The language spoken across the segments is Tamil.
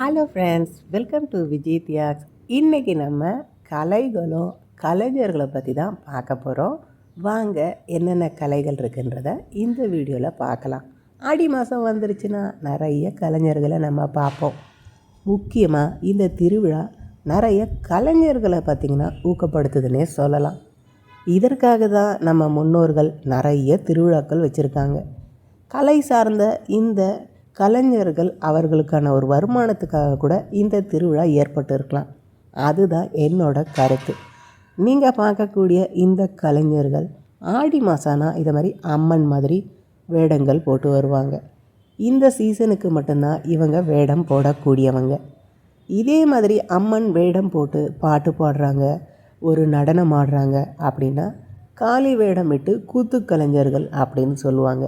Hello friends welcome to Vijay தியாக்ஸ் இன்றைக்கி நம்ம கலைகளும் கலைஞர்களை பற்றி தான் பார்க்க போகிறோம் வாங்க என்னென்ன கலைகள் இருக்குன்றத இந்த வீடியோவில் பார்க்கலாம். ஆடி மாதம் வந்துருச்சுன்னா நிறைய கலைஞர்களை நம்ம பார்ப்போம். முக்கியமாக இந்த திருவிழா நிறைய கலைஞர்களை பார்த்திங்கன்னா ஊக்கப்படுத்துதுன்னே சொல்லலாம். இதற்காக தான் நம்ம முன்னோர்கள் நிறைய திருவிழாக்கள் வச்சுருக்காங்க. கலை சார்ந்த இந்த கலைஞர்கள் அவர்களுக்கான ஒரு வருமானத்துக்காக கூட இந்த திருவிழா ஏற்பட்டு இருக்கலாம் அதுதான் என்னோட கருத்து. நீங்கள் பார்க்கக்கூடிய இந்த கலைஞர்கள் ஆடி மாதம்னா இதை மாதிரி அம்மன் மாதிரி வேடங்கள் போட்டு வருவாங்க. இந்த சீசனுக்கு மட்டும்தான் இவங்க வேடம் போடக்கூடியவங்க. இதே மாதிரி அம்மன் வேடம் போட்டு பாட்டு பாடுறாங்க ஒரு நடனம் ஆடுறாங்க அப்படின்னா காளி வேடம் விட்டு கூத்து கலைஞர்கள் அப்படின்னு சொல்லுவாங்க.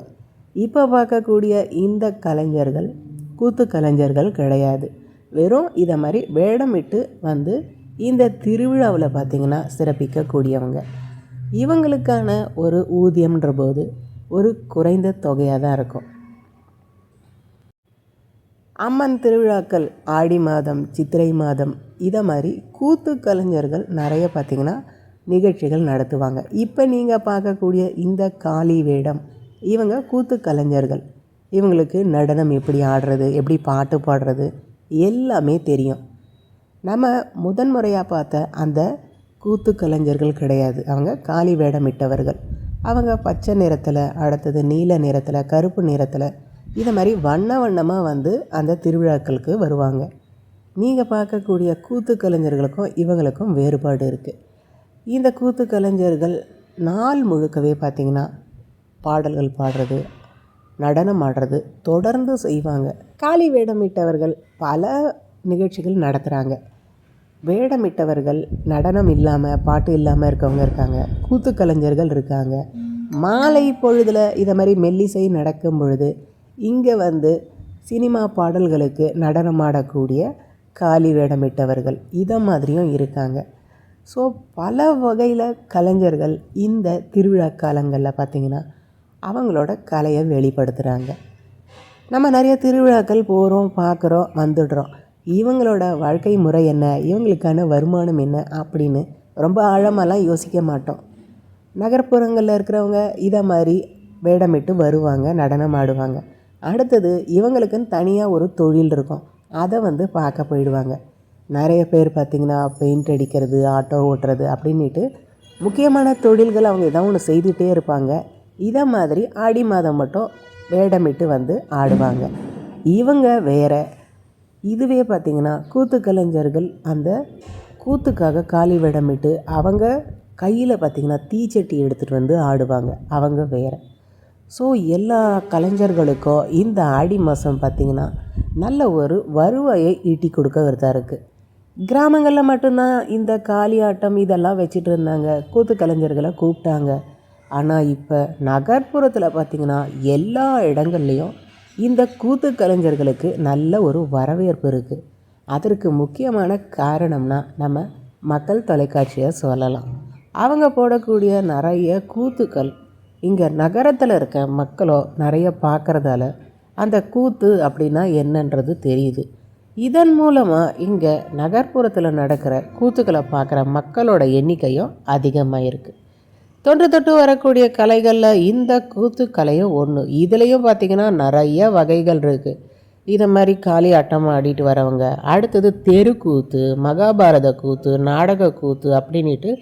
இப்போ பார்க்கக்கூடிய இந்த கலைஞர்கள் கூத்து கலைஞர்கள் கிடையாது. வெறும் இதை மாதிரி வேடமிட்டு வந்து இந்த திருவிழாவில் பார்த்திங்கன்னா சிறப்பிக்கக்கூடியவங்க. இவங்களுக்கான ஒரு ஊதியம்ன்ற போது ஒரு குறைந்த தொகையாக தான் இருக்கும். அம்மன் திருவிழாக்கள் ஆடி மாதம் சித்திரை மாதம் இதை மாதிரி கூத்து கலைஞர்கள் நிறைய பார்த்திங்கன்னா நிகழ்ச்சிகள் நடத்துவாங்க. இப்போ நீங்கள் பார்க்கக்கூடிய இந்த காளி வேடம் இவங்க கூத்து கலைஞர்கள். இவங்களுக்கு நடனம் எப்படி ஆடுறது எப்படி பாட்டு பாடுறது எல்லாமே தெரியும். நம்ம முதன்முறையாக பார்த்த அந்த கூத்து கலைஞர்கள் கிடையாது. அவங்க காளி வேடமிட்டவர்கள் அவங்க பச்சை நிறத்தில் அடுத்தது நீல நிறத்தில் கருப்பு நிறத்தில் இது மாதிரி வண்ண வண்ணமாக வந்து அந்த திருவிழாக்களுக்கு வருவாங்க. நீங்கள் பார்க்கக்கூடிய கூத்து கலைஞர்களுக்கும் இவங்களுக்கும் வேறுபாடு இருக்குது இந்த கூத்து கலைஞர்கள் நாள் முழுக்கவே பார்த்திங்கன்னா பாடல்கள் பாடுறது நடனம் ஆடுறது தொடர்ந்து செய்வாங்க. காளி வேடமிட்டவர்கள் பல நிகழ்ச்சிகள் நடத்துகிறாங்க வேடமிட்டவர்கள் நடனம் இல்லாமல் பாட்டு இல்லாமல் இருக்கவங்க இருக்காங்க. கூத்து கலைஞர்கள் இருக்காங்க. மாலை பொழுதில் இதை மாதிரி மெல்லிசை நடக்கும் பொழுது இங்கே வந்து சினிமா பாடல்களுக்கு நடனமாடக்கூடிய காளி வேடமிட்டவர்கள் இதை மாதிரியும் இருக்காங்க. ஸோ பல வகையில் கலைஞர்கள் இந்த திருவிழா காலங்களில் பார்த்திங்கன்னா அவங்களோட கலையை வெளிப்படுத்துகிறாங்க நம்ம நிறைய திருவிழாக்கள் போகிறோம் பார்க்குறோம் வந்துடுறோம். இவங்களோட வாழ்க்கை முறை என்ன? இவங்களுக்கான வருமானம் என்ன? அப்படின்னு ரொம்ப ஆழமெல்லாம் யோசிக்க மாட்டோம். நகர்ப்புறங்களில் இருக்கிறவங்க இதை மாதிரி வேடமிட்டு வருவாங்க நடனம் ஆடுவாங்க. அடுத்தது இவங்களுக்குன்னு தனியாக ஒரு தொழில் இருக்கும். அதை வந்து பார்க்க போயிடுவாங்க. நிறைய பேர் பார்த்திங்கன்னா பெயிண்ட் அடிக்கிறது ஆட்டோ ஓட்டுறது அப்படின்ட்டு முக்கியமான தொழில்கள் அவங்க ஏதாவது ஒன்று செய்துகிட்டே இருப்பாங்க. இதை மாதிரி ஆடி மாதம் மட்டும் வேடமிட்டு வந்து ஆடுவாங்க. இவங்க வேற இதுவே பார்த்திங்கன்னா கூத்து கலைஞர்கள் அந்த கூத்துக்காக காலி வேடமிட்டு அவங்க கையில் பார்த்திங்கன்னா தீச்சட்டி எடுத்துகிட்டு வந்து ஆடுவாங்க. அவங்க வேறு. ஸோ எல்லா கலைஞர்களுக்கும் இந்த ஆடி மாதம் பார்த்திங்கன்னா நல்ல ஒரு வருவாயை ஈட்டி கொடுக்கறதா இருக்குது கிராமங்களில் மட்டும்தான் இந்த காளி ஆட்டம் இதெல்லாம் வச்சுட்டு இருந்தாங்க. கூத்து கலைஞர்களை கூப்பிட்டாங்க. ஆனால் இப்போ நகர்ப்புறத்தில் பார்த்திங்கன்னா எல்லா இடங்கள்லேயும் இந்த கூத்து கலைஞர்களுக்கு நல்ல ஒரு வரவேற்பு இருக்குது அதற்கு முக்கியமான காரணம்னா நம்ம மக்கள் தொலைக்காட்சியை சொல்லலாம். அவங்க போடக்கூடிய நிறைய கூத்துக்கள் இங்கே நகரத்தில் இருக்க மக்களோ நிறைய பார்க்குறதால அந்த கூத்து அப்படின்னா என்னன்றது தெரியுது. இதன் மூலமாக இங்கே நகர்ப்புறத்தில் நடக்கிற கூத்துக்களை பார்க்குற மக்களோட எண்ணிக்கையும் அதிகமாக இருக்குது தொன்று தொட்டு வரக்கூடிய கலைகளில் இந்த கூத்து கலையும் ஒன்று இதுலேயும் பார்த்திங்கன்னா நிறைய வகைகள் இருக்குது இதை மாதிரி காளி ஆட்டம் ஆடிட்டு வரவங்க அடுத்தது தெருக்கூத்து மகாபாரத கூத்து நாடக கூத்து அப்படின்ட்டு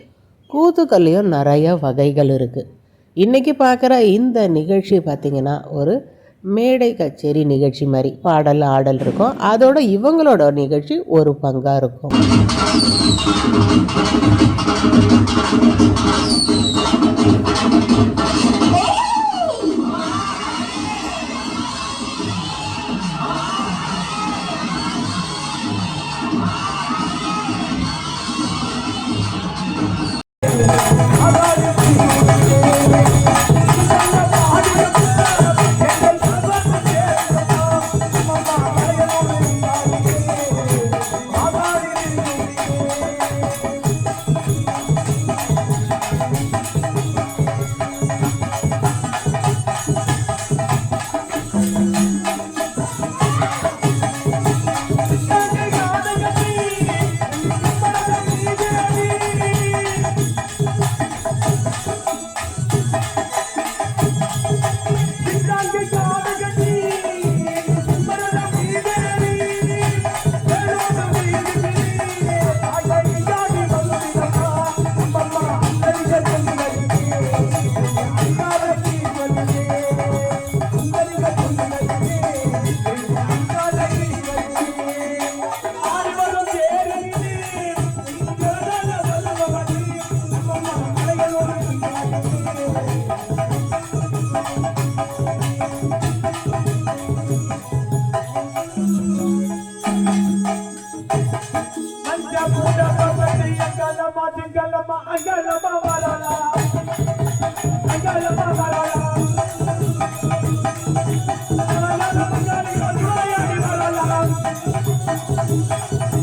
கூத்துக்கள்லேயும் நிறைய வகைகள் இருக்குது இன்றைக்கி பார்க்குற இந்த நிகழ்ச்சி பார்த்திங்கன்னா ஒரு மேடை கச்சேரி நிகழ்ச்சி மாதிரி. பாடல் ஆடல் இருக்கும். அதோட இவங்களோட நிகழ்ச்சி ஒரு பங்காக இருக்கும். フフフフ。நீங்கள்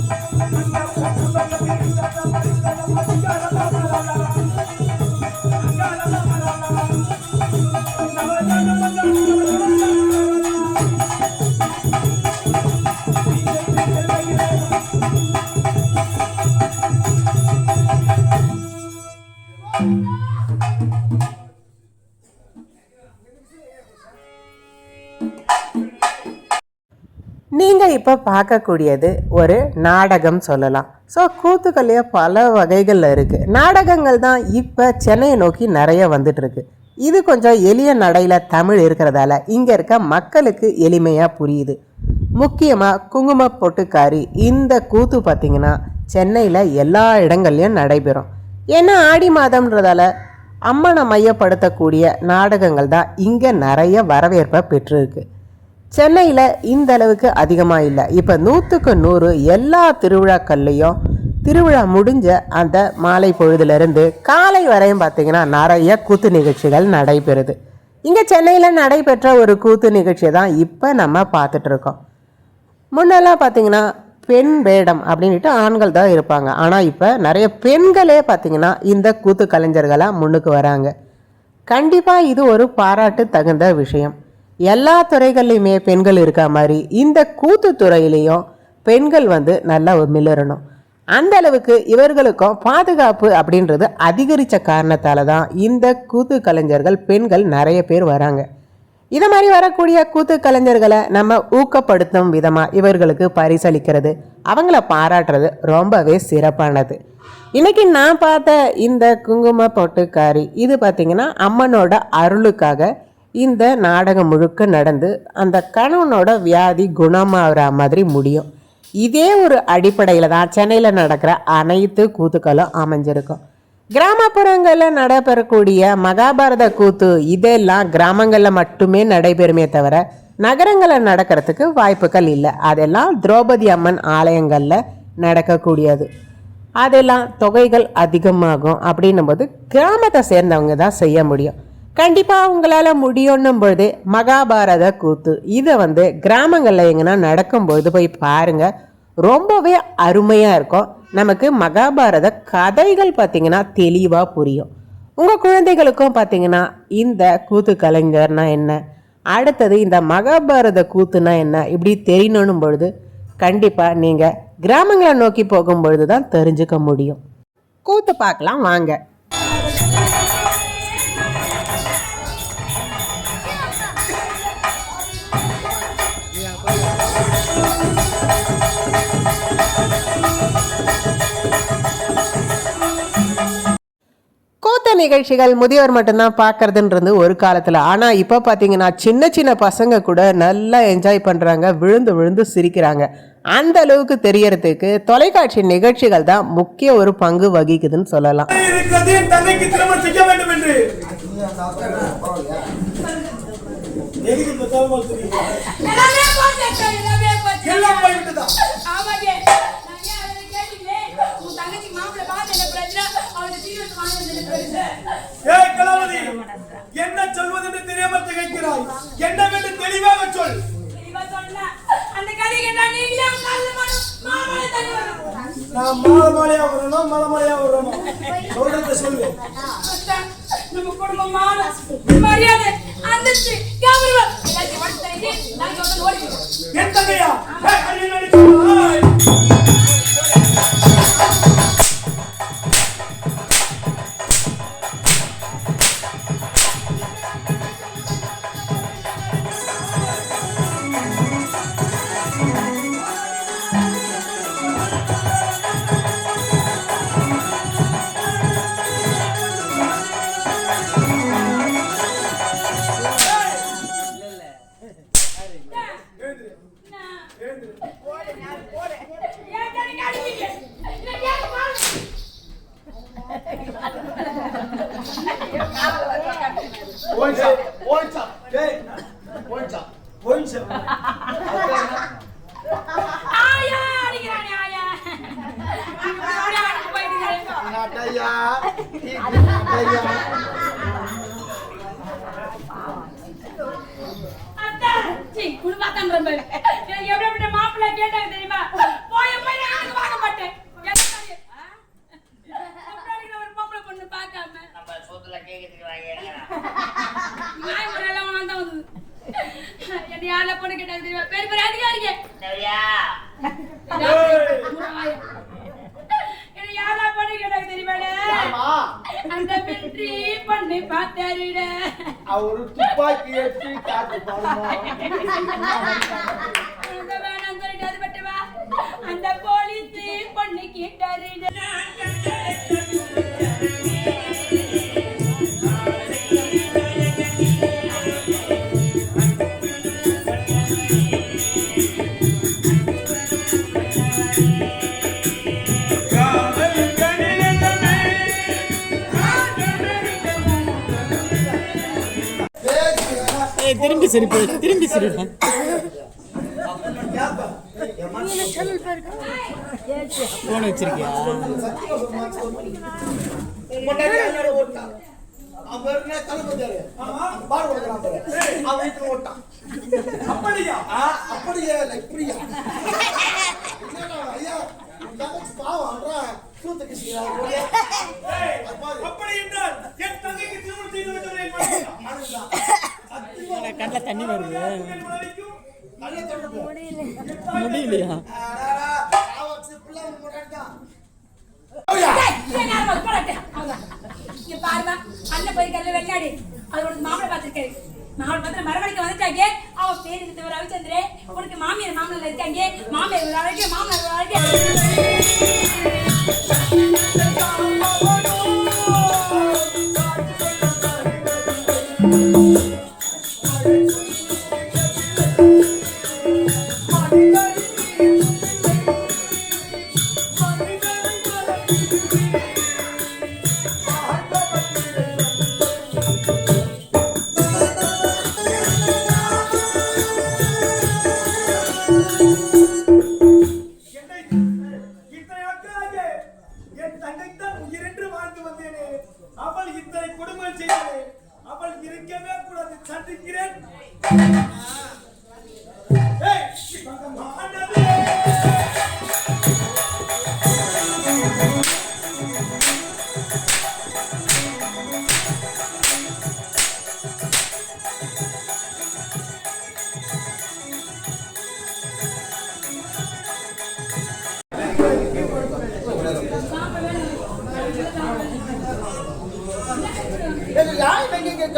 இப்போ பார்க்கக்கூடியது ஒரு நாடகம் சொல்லலாம். ஸோ கூத்துக்கல்லையே பல வகைகளில் இருக்குது நாடகங்கள் தான் இப்போ சென்னையை நோக்கி நிறைய வந்துட்டுருக்கு. இது கொஞ்சம் எளிய நடையில் தமிழ் இருக்கிறதால இங்கே இருக்க மக்களுக்கு எளிமையாக புரியுது. முக்கியமாக குங்கும பொட்டுக்காரி இந்த கூத்து பார்த்திங்கன்னா சென்னையில் எல்லா இடங்கள்லையும் நடைபெறும். ஏன்னா ஆடி மாதம்ன்றதால அம்மனை மையப்படுத்தக்கூடிய நாடகங்கள் தான் இங்கே நிறைய வரவேற்பை பெற்றிருக்கு. சென்னையில் இந்த அளவுக்கு அதிகமாக இல்லை. இப்போ நூற்றுக்கு நூறு எல்லா திருவிழாக்கள்லேயும் திருவிழா முடிஞ்ச அந்த மாலை பொழுதுலேருந்து காலை வரையும் பார்த்திங்கன்னா நிறைய கூத்து நிகழ்ச்சிகள் நடைபெறுது. இங்கே சென்னையில் நடைபெற்ற ஒரு கூத்து நிகழ்ச்சி தான் இப்போ நம்ம பார்த்துட்ருக்கோம் முன்னெல்லாம் பார்த்திங்கன்னா பெண் வேடம் அப்படின்ட்டு ஆண்கள் தான் இருப்பாங்க. ஆனால் இப்போ நிறைய பெண்களே பார்த்தீங்கன்னா இந்த கூத்து கலைஞர்களாக முன்னுக்கு வராங்க. கண்டிப்பாக இது ஒரு பாராட்டு தகுந்த விஷயம். எல்லா துறைகள்லையுமே பெண்கள் இருக்கா மாதிரி இந்த கூத்து துறையிலையும் பெண்கள் வந்து நல்லா மிளறணும் அந்த அளவுக்கு இவர்களுக்கும் பாதுகாப்பு அப்படின்றது அதிகரித்த காரணத்தால் தான் இந்த கூத்து கலைஞர்கள் பெண்கள் நிறைய பேர் வராங்க. இதை மாதிரி வரக்கூடிய கூத்து கலைஞர்களை நம்ம ஊக்கப்படுத்தும் விதமாக இவர்களுக்கு பரிசளிக்கிறது அவங்கள பாராட்டுறது ரொம்பவே சிறப்பானது. இன்னைக்கு நான் பார்த்த இந்த குங்கும பொட்டுக்காரி இது பார்த்திங்கன்னா அம்மனோட அருளுக்காக இந்த நாடகம் முழுக்க நடந்து அந்த கணவனோட வியாதி குணமாகிற மாதிரி முடியும். இதே ஒரு அடிப்படையில் தான் சென்னையில் நடக்கிற அனைத்து கூத்துக்களும் அமைஞ்சிருக்கும். கிராமப்புறங்களில் நடைபெறக்கூடிய மகாபாரத கூத்து இதெல்லாம் கிராமங்களில் மட்டுமே நடைபெறுமே தவிர நகரங்களில் நடக்கிறதுக்கு வாய்ப்புகள் இல்லை. அதெல்லாம் திரௌபதி அம்மன் ஆலயங்களில் நடக்கக்கூடியது. அதெல்லாம் தொகைகள் அதிகமாகும் அப்படின்னும் போது கிராமத்தை சேர்ந்தவங்க தான் செய்ய முடியும். கண்டிப்பாக உங்களால் முடியும்னும் பொழுது மகாபாரத கூத்து. இதை வந்து கிராமங்களில் எங்கன்னா நடக்கும்பொழுது போய் பாருங்கள் ரொம்பவே அருமையாக இருக்கும். நமக்கு மகாபாரத கதைகள் பார்த்திங்கன்னா தெளிவாக புரியும். உங்கள் குழந்தைகளுக்கும் பார்த்தீங்கன்னா இந்த கூத்து கலைஞர்னா என்ன? அடுத்தது இந்த மகாபாரத கூத்துனா என்ன? இப்படி தெரியணும் பொழுது கண்டிப்பாக நீங்கள் கிராமங்களை நோக்கி போகும் பொழுது தான் தெரிஞ்சுக்க முடியும். கூத்து பார்க்கலாம் வாங்க. நிகழ்ச்சிகள் முதியோர் மட்டும்தான் பார்க்கறதுன்றது ஒரு காலத்தில். ஆனால் இப்போ பார்த்தீங்கன்னா சின்ன சின்ன பசங்க கூட நல்லா என்ஜாய் பண்ணுறாங்க விழுந்து விழுந்து சிரிக்கிறாங்க. அந்த அளவுக்கு தெரியறதுக்கு தொலைக்காட்சி நிகழ்ச்சிகள் தான் முக்கிய ஒரு பங்கு வகிக்குதுன்னு சொல்லலாம். ஆமாங்க ஏ என்ன கலாவதி என்ன சொல்வது என்று தெரியாமல் திகைக்கிறாய். என்ன தெளிவாக சொல். தெளிவா நான் வரணும் வரணும் சொல்றத சொல்லு. நம்ம குடும்பமான மரியாதை அந்தஸ்து கௌரவம் எல்லாத்தையும் ஓடி என் தங்கையா ஐயா ஐயா குடும்பாத்தான் எப்படிப்பட்ட மாப்பிள்ளை கேட்டாங்க தெரியுமா? போய் போய் நான் எனக்கு வாங்க மாட்டேன். ஒரு பொம்பளை பொண்ணு பார்க்காம, நம்ம சோத்துல கேக்குறதுக்கு வாங்க வந்தது. என்னை யாரெல்லாம் பொண்ணு கேட்டாங்க தெரியுமா? பெரிய பெரிய அதிகாரிங்க. யாரெல்லாம் பொண்ணு கேட்டாங்க தெரியுமாடா? அந்த மிலிட்டரி பொண்ணு பார்த்தாருடா. அவரு துப்பாக்கி எடுத்து காட்டு பாருமா அந்த வேணாம் சொல்லிட்டு அது மட்டுமா? அந்த போலீஸ் பொண்ணு கேட்டாருடா. திரும்பி சிரிப்பு திரும்பி சிரிப்பு போன் வச்சிருக்கியா? முன்னாடி ஓட்டான் அவன் ஓட்டான் அப்படியா அப்படியே இப்படியா ஐயா பாவம் கிருஷ்ணா அப்படி என்றால் என் தங்கைக்கு திருமணம் செய்து வைத்தவரை கண்ணில் தண்ணி வருது முடியலையா பாருமா, அண்ணன் அது உனக்கு பார்த்து மறுபடியும் வந்துட்டாங்க. அவ பேரு ரவிச்சந்திரே. உனக்கு மாமியார் மாமனார் இருக்காங்க. மாமியார் ஒரு அழகு, மாமனார் ஒரு அழகு.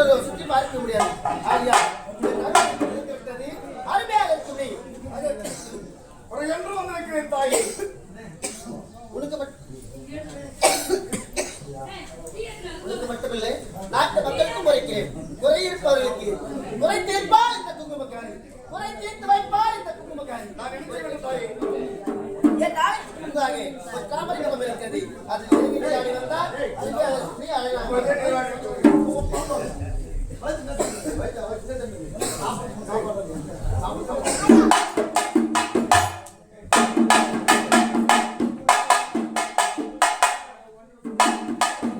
யாரும் சுற்றி பார்க்க முடியாது. ஐயா இந்த நகரம் இருக்கிறது அருமையாக இருக்குது அது ஒரு என்று வந்திருக்கிறேன் தாயே உனக்கு மட்டும் உனக்கு மட்டுமில்லை நாட்டு மக்களுக்கும் குறைக்கிறேன் குறை இருப்பவர்களுக்கு குறை தீர்ப்பார் இந்த குங்குமக்காரி குறை தீர்த்து வைப்பார் இந்த குங்குமக்காரி நான் நினைச்சேன் தாயே என் நாளைக்கு முன்பாக ஒரு காமரிகமம் இருக்கிறது அது நெருங்கி ஆடி வந்தால் அதுக்கு அதை சுற்றி அழகாக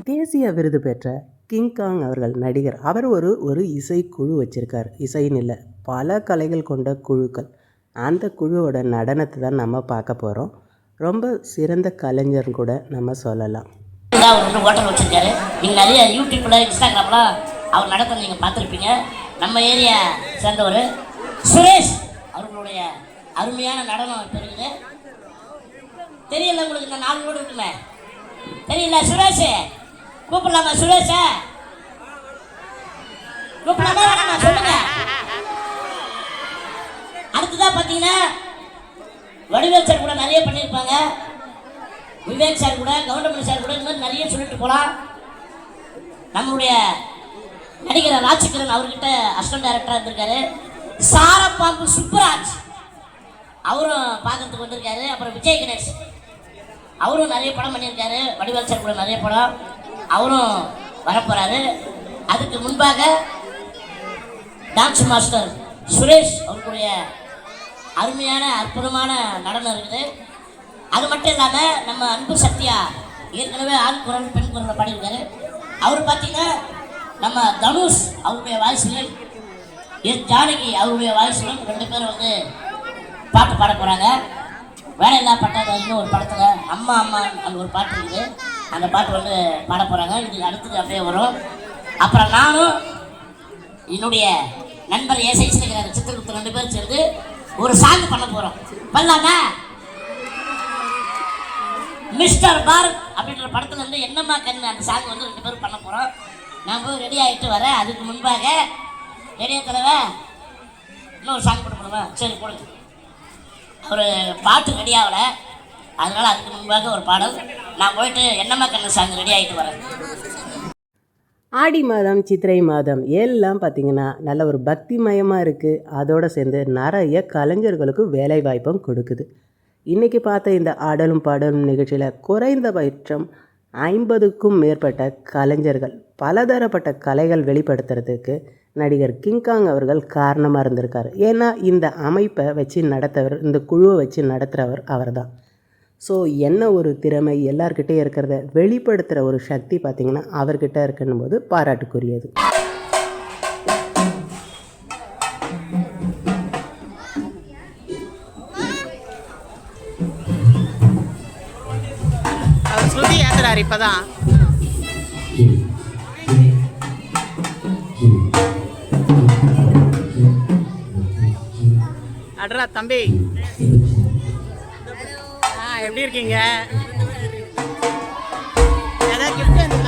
தேசிய விருது பெற்ற கிங்காங் அவர்கள் நடிகர். அவர் ஒரு ஒரு இசைக்குழு வச்சிருக்கார். இசைன்னு இல்லை பல கலைகள் கொண்ட குழுக்கள். அந்த குழுவோட நடனத்தை தான் நம்ம பார்க்க போகிறோம் ரொம்ப சிறந்த கலைஞர்னு கூட நம்ம சொல்லலாம். அவர் ஹோட்டல் வச்சிருக்காரு. நிறைய யூடியூப்ல இன்ஸ்டாகிராம்லாம் அவர் நடத்த நீங்க பார்த்துருப்பீங்க. நம்ம ஏரியா சேர்ந்தவர் சுரேஷ் அவர்களுடைய அருமையான நடனம் தெரியுது இருக்குது. தெரியல உங்களுக்கு இந்த நாலு ரோடு இருக்குமே. தெரியல சுரேஷ். கூப்பிடலாமா சுரேஷ? கூப்பிடலாமா வேணாமா சொல்லுங்க. அடுத்ததா பார்த்தீங்கன்னா வடிவேல் சார் கூட நிறைய பண்ணியிருப்பாங்க. விவேக் சார் கூட கவுண்டமணி சார் கூட இந்த மாதிரி நிறைய சொல்லிட்டு போகலாம். நம்மளுடைய நடிகர் ராஜகிரன் அவர்கிட்ட அசிஸ்டன்ட் டைரக்டராக இருந்திருக்காரு. சாரப்பாம்பு சுப்புராஜ். அவரும் பார்க்கறதுக்கு வந்திருக்காரு. அப்புறம் விஜய் கணேஷ். அவரும் நிறைய படம் பண்ணியிருக்காரு. வடிவேல் சார் கூட நிறைய படம். அவரும் வரப்போகிறாரு அதுக்கு முன்பாக டான்ஸ் மாஸ்டர் சுரேஷ் அவருடைய அருமையான அற்புதமான நடனம் இருக்குது. அது மட்டும் இல்லாமல் நம்ம அன்பு சத்யா ஏற்கனவே ஆண் குரல் பெண் குரலில் பாடியிருக்காரு. அவர் பார்த்தீங்கன்னா நம்ம தனுஷ் அவருடைய வாய்ஸ்லையும் எஸ் ஜானகி அவருடைய வாய்ஸ்லையும் ரெண்டு பேரும் வந்து பாட்டு பாட போகிறாங்க வேலையில்லா பட்டாதாரின்னு ஒரு படத்தில் அம்மா அம்மா அந்த ஒரு பாட்டு இருக்குது. அந்த பாட்டு வந்து பாட போகிறாங்க இதுக்கு அடுத்தது அப்படியே வரும். அப்புறம் நானும் என்னுடைய நண்பர் ஏசை சேகர் ரெண்டு பேரும் சேர்ந்து ஒரு சாங் பண்ண போகிறோம் பண்ணலாமா? மிஸ்டர் பாரத் அப்படின்ற படத்துல இருந்து என்னம்மா கண்ணு அந்த சாங் வந்து ரெண்டு பேரும் பண்ண போகிறோம் நான் போய் ரெடி ஆகிட்டு வரேன். அதுக்கு முன்பாக ரெடியாக தலைவன் இன்னொரு சாங் போட்டு சரி போடுங்க. ஒரு பாட்டு ரெடி ஆகலை. அதனால் அதுக்கு முன்பாக ஒரு பாடல். நான் போயிட்டு என்னம்மா கண்ணு சாங் ரெடி ஆகிட்டு வரேன். ஆடி மாதம் சித்திரை மாதம் எல்லாம் பார்த்திங்கன்னா நல்ல ஒரு பக்திமயமாக இருக்குது அதோடு சேர்ந்து நிறைய கலைஞர்களுக்கு வேலைவாய்ப்பும் கொடுக்குது. இன்றைக்கி பார்த்த இந்த ஆடலும் பாடலும் நிகழ்ச்சியில் குறைந்தபட்சம் ஐம்பதுக்கும் மேற்பட்ட கலைஞர்கள் பலதரப்பட்ட கலைகள் வெளிப்படுத்துறதுக்கு நடிகர் கிங்காங் அவர்கள் காரணமாக இருந்திருக்கார். ஏன்னா இந்த அமைப்பை வச்சு நடத்தவர் இந்த குழுவை வச்சு நடத்துகிறவர் அவர்தான். ஸோ என்ன ஒரு திறமை எல்லார்கிட்டே இருக்கிறத வெளிப்படுத்துகிற ஒரு சக்தி பார்த்திங்கன்னா அவர்கிட்ட இருக்குன்னும் போது பாராட்டுக்குரியது. ஸ்ருதி இப்பதான். அட்ரா தம்பி. ஆ எப்படி இருக்கீங்க? ஏதாவது கிஃப்ட் வந்து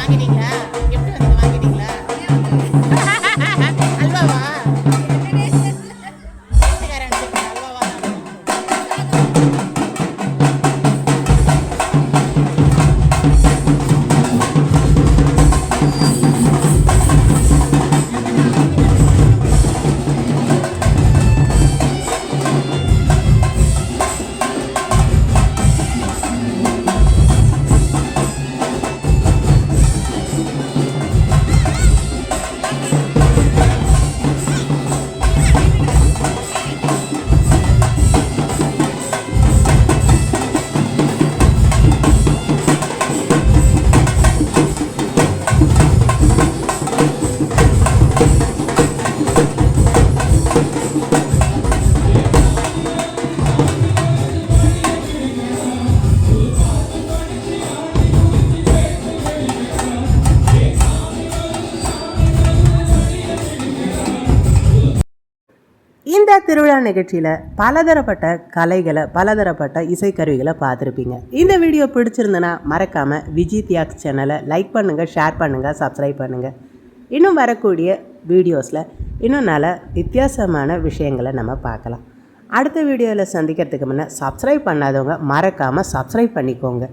இந்த திருவிழா நிகழ்ச்சியில் பலதரப்பட்ட கலைகளை பலதரப்பட்ட இசைக்கருவிகளை பார்த்துருப்பீங்க. இந்த வீடியோ பிடிச்சிருந்தனா மறக்காமல் விஜி தியாக்ஸ் சேனலை லைக் பண்ணுங்கள் ஷேர் பண்ணுங்கள் சப்ஸ்கிரைப் பண்ணுங்கள் இன்னும் வரக்கூடிய வீடியோஸில் இன்னும் நல்ல வித்தியாசமான விஷயங்களை நம்ம பார்க்கலாம். அடுத்த வீடியோவில் சந்திக்கிறதுக்கு முன்னே சப்ஸ்கிரைப் பண்ணாதவங்க மறக்காமல் சப்ஸ்கிரைப் பண்ணிக்கோங்க.